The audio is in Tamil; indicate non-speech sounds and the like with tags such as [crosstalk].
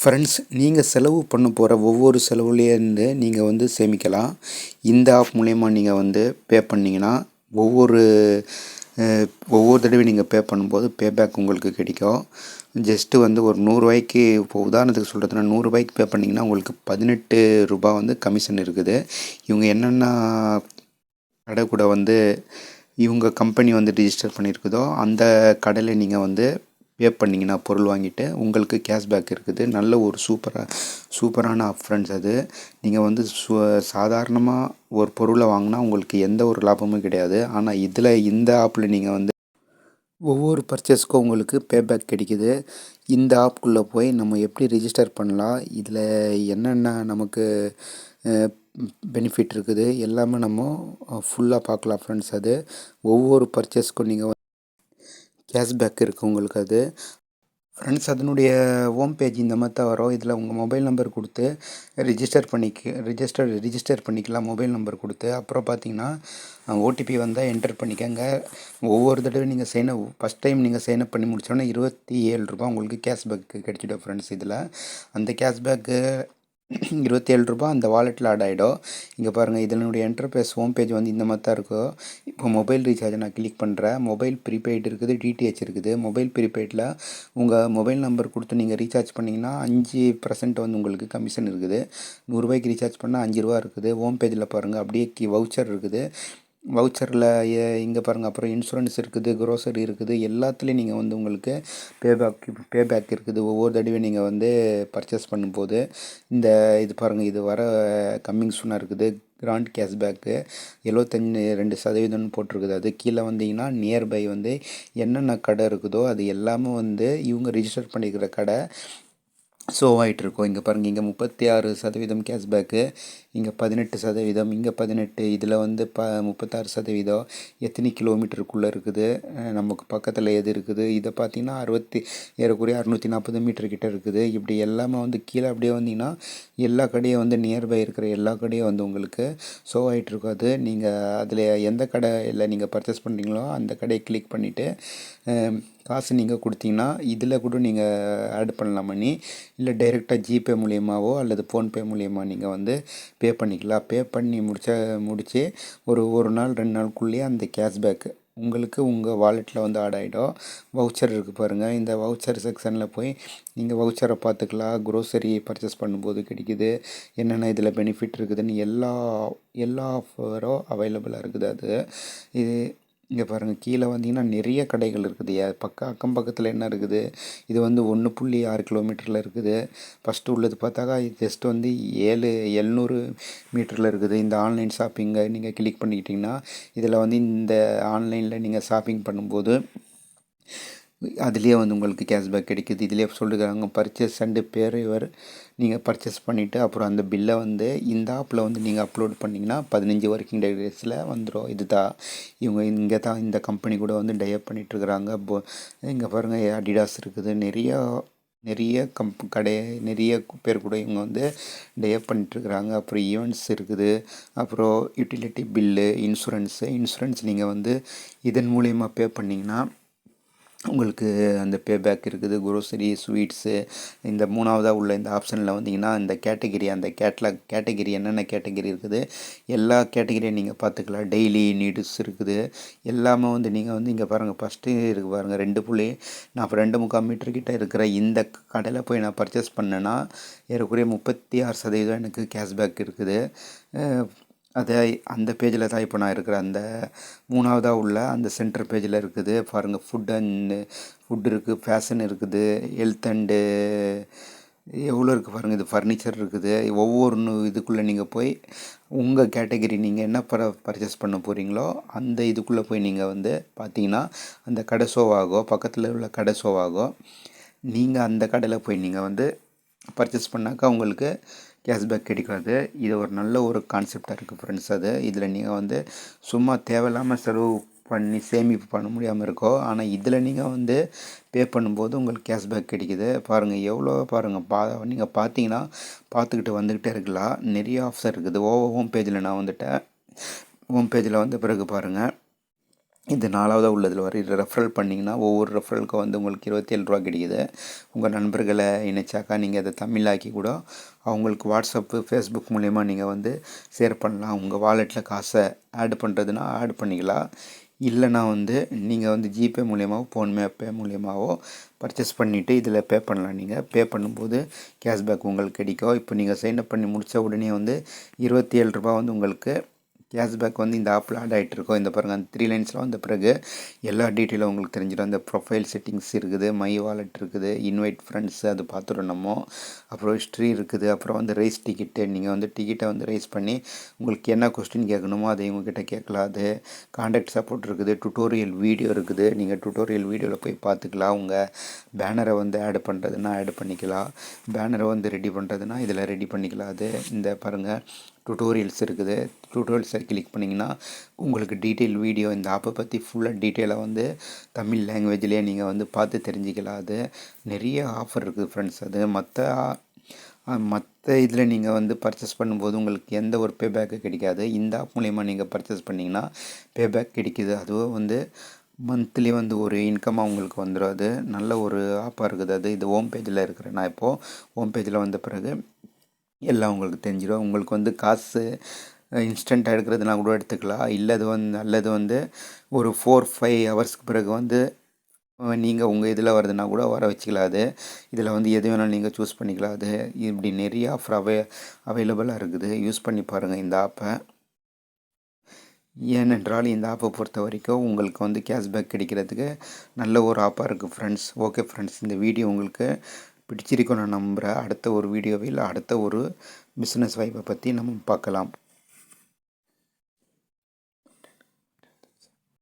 ஃப்ரெண்ட்ஸ் நீங்கள் செலவு பண்ண போகிற ஒவ்வொரு செலவுலேருந்து நீங்கள் வந்து சேமிக்கலாம். இந்த ஆப் மூலயமா நீங்கள் வந்து பே பண்ணிங்கன்னா ஒவ்வொரு ஒவ்வொரு தடவையும் நீங்கள் பே பண்ணும்போது பேபேக் உங்களுக்கு கிடைக்கும். ஜஸ்ட்டு வந்து ஒரு நூறுரூவாய்க்கு இப்போ உதாரணத்துக்கு சொல்கிறதுனா நூறுரூவாய்க்கு பே பண்ணிங்கன்னா உங்களுக்கு பதினெட்டு ரூபாய் வந்து கமிஷன் இருக்குது. இவங்க என்னென்ன கடை கூட வந்து இவங்க கம்பெனி வந்து ரிஜிஸ்டர் பண்ணியிருக்குதோ அந்த கடையில் நீங்கள் வந்து பே பண்ணிங்கன்னா பொருள் வாங்கிட்டு உங்களுக்கு கேஷ்பேக் இருக்குது. நல்ல ஒரு சூப்பராக சூப்பரான ஃப்ரெண்ட்ஸ் அது. நீங்கள் வந்து சு சாதாரணமாக ஒரு பொருளை வாங்கினா உங்களுக்கு எந்த ஒரு லாபமும் கிடையாது. ஆனால் இதில் இந்த ஆப்பில் நீங்கள் வந்து ஒவ்வொரு பர்ச்சேஸ்க்கும் உங்களுக்கு பேபேக் கிடைக்குது. இந்த ஆப்குள்ளே போய் நம்ம எப்படி ரிஜிஸ்டர் பண்ணலாம்? இதில் என்னென்ன நமக்கு பெனிஃபிட் இருக்குது? எல்லாமே நம்ம ஃபுல்லாக பார்க்கலாம் ஃப்ரெண்ட்ஸ் அது. ஒவ்வொரு பர்ச்சேஸ்க்கும் நீங்கள் கேஷ்பேக் இருக்குது உங்களுக்கு அது. ஃப்ரெண்ட்ஸ் அதனுடைய ஹோம் பேஜ் இந்த மாதிரி தான் வரும். இதில் உங்கள் மொபைல் நம்பர் கொடுத்து ரிஜிஸ்டர் பண்ணிக்க ரிஜிஸ்டர் ரிஜிஸ்டர் பண்ணிக்கலாம் மொபைல் நம்பர் கொடுத்து. அப்புறம் பார்த்தீங்கன்னா ஓடிபி வந்தால் என்டர் பண்ணிக்கங்க. ஒவ்வொரு தடவை நீங்கள் சைன் அப் ஃபஸ்ட் டைம் நீங்கள் சைன் அப் பண்ணி முடிச்சோன்னே இருபத்தி ஏழு ரூபாய் உங்களுக்கு கேஷ்பேக் கிடச்சிடும் ஃப்ரெண்ட்ஸ் இதில். அந்த கேஷ்பேக்கு [clears throat] இருபத்தி ஏழு ரூபாய் அந்த வாலெட்டில் ஆட் ஆகிடும் இங்கே பாருங்கள் இதனுடைய என்டர்பிரைஸ் ஹோம் பேஜ் வந்து இந்த மாதிரி தான் இருக்கும். இப்போ மொபைல் ரீசார்ஜை நான் கிளிக் பண்ணுறேன் மொபைல் ப்ரீபெய்டு இருக்குது டிடிஹெச் இருக்குது. மொபைல் ப்ரீபெய்டில் உங்கள் மொபைல் நம்பர் கொடுத்து நீங்கள் ரீசார்ஜ் பண்ணிங்கன்னா அஞ்சு பர்சன்ட் வந்து உங்களுக்கு கமிஷன் இருக்குது. நூறுரூபாய்க்கு ரீசார்ஜ் பண்ணால் அஞ்சு ரூபா இருக்குது. ஹோம் பேஜில் பாருங்கள் அப்படியே கி வவுச்சர் இருக்குது. வவுச்சரில் இங்கே பாருங்கள் அப்புறம் இன்சூரன்ஸ் இருக்குது க்ரோசரி இருக்குது எல்லாத்துலேயும் நீங்கள் வந்து உங்களுக்கு பேபேக் பேபேக் இருக்குது. ஒவ்வொரு தடவையும் நீங்கள் வந்து பர்ச்சேஸ் பண்ணும்போது இந்த இது பாருங்கள் இது வர கம்மிங் சூனாக இருக்குது. கிராண்ட் கேஷ்பேக்கு எழுவத்தஞ்சு ரெண்டு சதவீதம்னு போட்டிருக்குது. அது கீழே வந்தீங்கன்னா நியர்பை வந்து என்னென்ன கடை இருக்குதோ அது எல்லாமே வந்து இவங்க ரிஜிஸ்டர் பண்ணிக்கிற கடை ஷோ ஆகிட்டுருக்கோம் இங்கே பாருங்கள் இங்கே முப்பத்தி ஆறு சதவீதம் கேஷ்பேக்கு இங்கே பதினெட்டு சதவீதம் இங்கே பதினெட்டு இதில் வந்து ப முப்பத்தாறு சதவீதம் எத்தனை கிலோமீட்டருக்குள்ளே இருக்குது நமக்கு பக்கத்தில் எது இருக்குது இதை பார்த்தீங்கன்னா அறுபத்தி ஏறக்குறைய அறுநூற்றி நாற்பது மீட்டர் கிட்ட இருக்குது. இப்படி எல்லாமே வந்து கீழே அப்படியே வந்தீங்கன்னா எல்லா கடையும் வந்து நியர்பை இருக்கிற எல்லா கடையும் வந்து உங்களுக்கு ஷோ ஆகிட்டுருக்கும் அது நீங்கள் அதில் எந்த கடையில் நீங்கள் பர்ச்சேஸ் பண்ணுறீங்களோ அந்த கடையை கிளிக் பண்ணிவிட்டு காசு நீங்கள் கொடுத்தீங்கன்னா இதில் கூட நீங்கள் ஆட் பண்ணலாம் பண்ணி இல்லை டைரெக்டாக ஜிபே மூலியமாவோ அல்லது ஃபோன்பே மூலியமாக நீங்கள் வந்து பே பே பண்ணிக்கலாம். பே பண்ணி முடிச்ச முடிச்சு ஒரு ஒரு நாள் ரெண்டு நாளுக்குள்ளேயே அந்த கேஷ்பேக்கு உங்களுக்கு உங்கள் வாலெட்டில் வந்து ஆட் ஆகிடும் வவுச்சர் இருக்குது பாருங்கள் இந்த வவுச்சர் செக்ஷனில் போய் நீங்கள் வவுச்சரை பார்த்துக்கலாம். க்ரோசரி பர்ச்சேஸ் பண்ணும்போது கிடைக்குது. என்னென்ன இதில் பெனிஃபிட் இருக்குதுன்னு எல்லா எல்லா ஆஃபரும் அவைலபிளாக இருக்குது அது. இது இங்கே பாருங்கள் கீழே வந்தீங்கன்னா நிறைய கடைகள் இருக்குது. பக்கம் அக்கம் பக்கத்தில் என்ன இருக்குது? இது வந்து ஒன்று புள்ளி ஆறு கிலோமீட்டரில் இருக்குது. ஃபஸ்ட்டு உள்ளது பார்த்தாக்கா ஜஸ்ட் வந்து ஏழு எழுநூறு மீட்டரில் இருக்குது. இந்த ஆன்லைன் ஷாப்பிங்கை நீங்கள் கிளிக் பண்ணிக்கிட்டிங்கன்னா இதில் வந்து இந்த ஆன்லைனில் நீங்கள் ஷாப்பிங் பண்ணும்போது அதுலேயே வந்து உங்களுக்கு கேஷ்பேக் கிடைக்குது. இதுலேயே சொல்லிருக்காங்க பர்ச்சேஸ் அண்டு பேர் இவர் நீங்கள் பர்ச்சேஸ் பண்ணிவிட்டு அப்புறம் அந்த பில்லை வந்து இந்த ஆப்பில் வந்து நீங்கள் அப்லோட் பண்ணிங்கன்னா பதினஞ்சு ஒர்க்கிங் டேஸில் வந்துடும் இது தான் இவங்க இங்கே தான் இந்த கம்பெனி கூட வந்து டெவலப் பண்ணிகிட்ருக்குறாங்க போ இங்கே பாருங்கள் அடிடாஸ் இருக்குது. நிறையா நிறைய கம்ப் கடை நிறைய பேர் கூட இவங்க வந்து டெவலப் பண்ணிட்டுருக்குறாங்க. அப்புறம் ஈவெண்ட்ஸ் இருக்குது. அப்புறம் யூட்டிலிட்டி பில்லு இன்சூரன்ஸு இன்சூரன்ஸ் நீங்கள் வந்து இதன் மூலயமா பே பண்ணிங்கன்னா உங்களுக்கு அந்த பேபேக் இருக்குது குரோசரி ஸ்வீட்ஸு இந்த மூணாவதாக உள்ள இந்த ஆப்ஷனில் வந்தீங்கன்னா இந்த கேட்டகிரி அந்த கேட்லாக் கேட்டகிரி என்னென்ன கேட்டகிரி இருக்குது எல்லா கேட்டகிரியும் நீங்கள் பார்த்துக்கலாம். டெய்லி நீட்ஸ் இருக்குது. எல்லாமே வந்து நீங்கள் வந்து இங்கே பாருங்கள் ஃபஸ்ட்டு இருக்குது பாருங்கள் ரெண்டு புள்ளி நான் இப்போ ரெண்டு முக்கால் மீட்டர் கிட்ட இருக்கிற இந்த கடையில் போய் நான் பர்ச்சேஸ் பண்ணேன்னா ஏறக்குறைய முப்பத்தி ஆறு சதவீதம் எனக்கு கேஷ்பேக் இருக்குது. அதே அந்த பேஜில் தான் இப்போ நான் இருக்கிற அந்த மூணாவதாக உள்ள அந்த சென்டர் பேஜில் இருக்குது. பாருங்கள் ஃபுட் அண்ட் ஃபுட் இருக்குது ஃபேஷன் இருக்குது ஹெல்த் அண்டு எவ்வளோ இருக்குது பாருங்கள் இது ஃபர்னிச்சர் இருக்குது. ஒவ்வொரு இதுக்குள்ளே நீங்கள் போய் உங்கள் கேட்டகரி நீங்கள் என்ன பர பர்ச்சேஸ் பண்ண போகிறீங்களோ அந்த இதுக்குள்ளே போய் நீங்கள் வந்து பார்த்தீங்கன்னா அந்த கடை ஷோ ஆகும் பக்கத்தில் உள்ள கடை ஷோ ஆகும் நீங்கள் அந்த கடையில் போய் நீங்கள் வந்து பர்ச்சேஸ் பண்ணாக்கா உங்களுக்கு கேஷ்பேக் கிடைக்காது. இது ஒரு நல்ல ஒரு கான்செப்டாக இருக்குது ஃப்ரெண்ட்ஸ் அது இதில் நீங்கள் வந்து சும்மா தேவையில்லாமல் செலவு பண்ணி சேமிப்பு பண்ண முடியாமல் இருக்கோ ஆனால் இதில் நீங்கள் வந்து பே பண்ணும்போது உங்களுக்கு கேஷ்பேக் கிடைக்குது. பாருங்கள் எவ்வளோ பாருங்கள் பா நீங்கள் பார்த்தீங்கன்னா பார்த்துக்கிட்டு வந்துக்கிட்டே இருக்கலாம். நிறைய ஆப்ஷன் இருக்குது. ஓவோ ஹோம் பேஜில் நான் வந்துட்டேன். ஹோம் பேஜில் வந்த பிறகு பாருங்கள் இது நாலாவதாக உள்ளதில் வர ரெஃபரல் பண்ணிங்கன்னா ஒவ்வொரு ரெஃபரலுக்கும் வந்து உங்களுக்கு இருபத்தேழு ரூபா கிடைக்குது. உங்கள் நண்பர்களை இணைச்சாக்கா நீங்கள் அதை தமிழாக்கி கூட அவங்களுக்கு வாட்ஸ்அப்பு ஃபேஸ்புக் மூலயமா நீங்கள் வந்து ஷேர் பண்ணலாம். உங்கள் வாலெட்டில் காசை ஆட் பண்ணுறதுனா ஆட் பண்ணிக்கலாம். இல்லைனா வந்து நீங்கள் வந்து ஜிபே மூலியமாகவோ ஃபோன்பே பே மூலியமாகவோ பர்ச்சேஸ் பண்ணிவிட்டு இதில் பே பண்ணலாம். நீங்கள் பே பண்ணும்போது கேஷ்பேக் உங்களுக்கு கிடைக்கும். இப்போ நீங்கள் சைன் அப் பண்ணி முடித்த உடனே வந்து இருபத்தி ஏழு ரூபா வந்து உங்களுக்கு கேஷ்பேக் வந்து இந்த ஆப்பில் ஆட் ஆகிட்ருக்கோம் இந்த பாருங்கள் அந்த த்ரீ லைன்ஸில் வந்த பிறகு எல்லா டீட்டெயிலும் உங்களுக்கு தெரிஞ்சிடும். அந்த ப்ரொஃபைல் செட்டிங்ஸ் இருக்குது மை வாலெட் இருக்குது இன்வைட் ஃப்ரெண்ட்ஸ் அது பார்த்துடும் நம்ம. அப்புறம் ஹிஸ்ட்ரி இருக்குது அப்புறம் வந்து ரைஸ் டிக்கெட்டு நீங்கள் வந்து டிக்கெட்டை வந்து ரைஸ் பண்ணி உங்களுக்கு என்ன கொஸ்டின் கேட்கணுமோ அதை உங்ககிட்ட கேட்கலாம். அது காண்டாக்ட் சப்போர்ட் இருக்குது டுட்டோரியல் வீடியோ இருக்குது. நீங்கள் டுட்டோரியல் வீடியோவில் போய் பார்த்துக்கலாம். உங்கள் பேனரை வந்து ஆட் பண்ணுறதுன்னா ஆட் பண்ணிக்கலாம். பேனரை வந்து ரெடி பண்ணுறதுன்னா இதில் ரெடி பண்ணிக்கலாம். அது இந்த பாருங்கள் டுட்டோரியல்ஸ் இருக்குது. டுட்டோரியல்ஸை கிளிக் பண்ணிங்கன்னா உங்களுக்கு டீட்டெயில் வீடியோ இந்த ஆப்பை பற்றி ஃபுல்லாக டீட்டெயிலாக வந்து தமிழ் லாங்குவேஜ்லேயே நீங்கள் வந்து பார்த்து தெரிஞ்சிக்கலாம். அது நிறைய ஆஃபர் இருக்குது ஃப்ரெண்ட்ஸ் அது மற்ற மற்ற இதில் நீங்கள் வந்து பர்ச்சேஸ் பண்ணும்போது உங்களுக்கு எந்த ஒரு பேபேக்கு கிடைக்காது. இந்த ஆப் மூலயமா நீங்கள் பர்ச்சேஸ் பண்ணிங்கன்னா பேபேக் கிடைக்கிது. அதுவும் வந்து மந்த்லி வந்து ஒரு இன்கமாக உங்களுக்கு வந்துடும் அது நல்ல ஒரு ஆப்பாக இருக்குது. அது இது ஹோம் பேஜில் இருக்கிறேன் நான் இப்போது ஹோம் பேஜில் வந்த பிறகு எல்லாம் உங்களுக்கு தெரிஞ்சிடும். உங்களுக்கு வந்து காசு இன்ஸ்டண்ட்டாக எடுக்கிறதுனா கூட எடுத்துக்கலாம். இல்லது வந்து அல்லது வந்து ஒரு ஃபோர் ஃபைவ் ஹவர்ஸ்க்கு பிறகு வந்து நீங்கள் உங்கள் இதில் வருதுன்னா கூட வர வச்சுக்கலாம். அது இதில் வந்து எது வேணாலும் நீங்கள் சூஸ் பண்ணிக்கலாம். அது இப்படி நிறைய ஆஃபர் அவை அவைலபிளாக இருக்குது. யூஸ் பண்ணி பாருங்கள் இந்த ஆப்பை ஏனென்றால் இந்த ஆப்பை பொறுத்த வரைக்கும் உங்களுக்கு வந்து கேஷ்பேக் கிடைக்கிறதுக்கு நல்ல ஒரு ஆப்பாக இருக்குது ஃப்ரெண்ட்ஸ் ஓகே ஃப்ரெண்ட்ஸ் இந்த வீடியோ உங்களுக்கு பிடிச்சிருக்கும் நான் அடுத்த ஒரு வீடியோவில் அடுத்த ஒரு பிஸ்னஸ் வாய்ப்பை பற்றி நம்ம பார்க்கலாம்.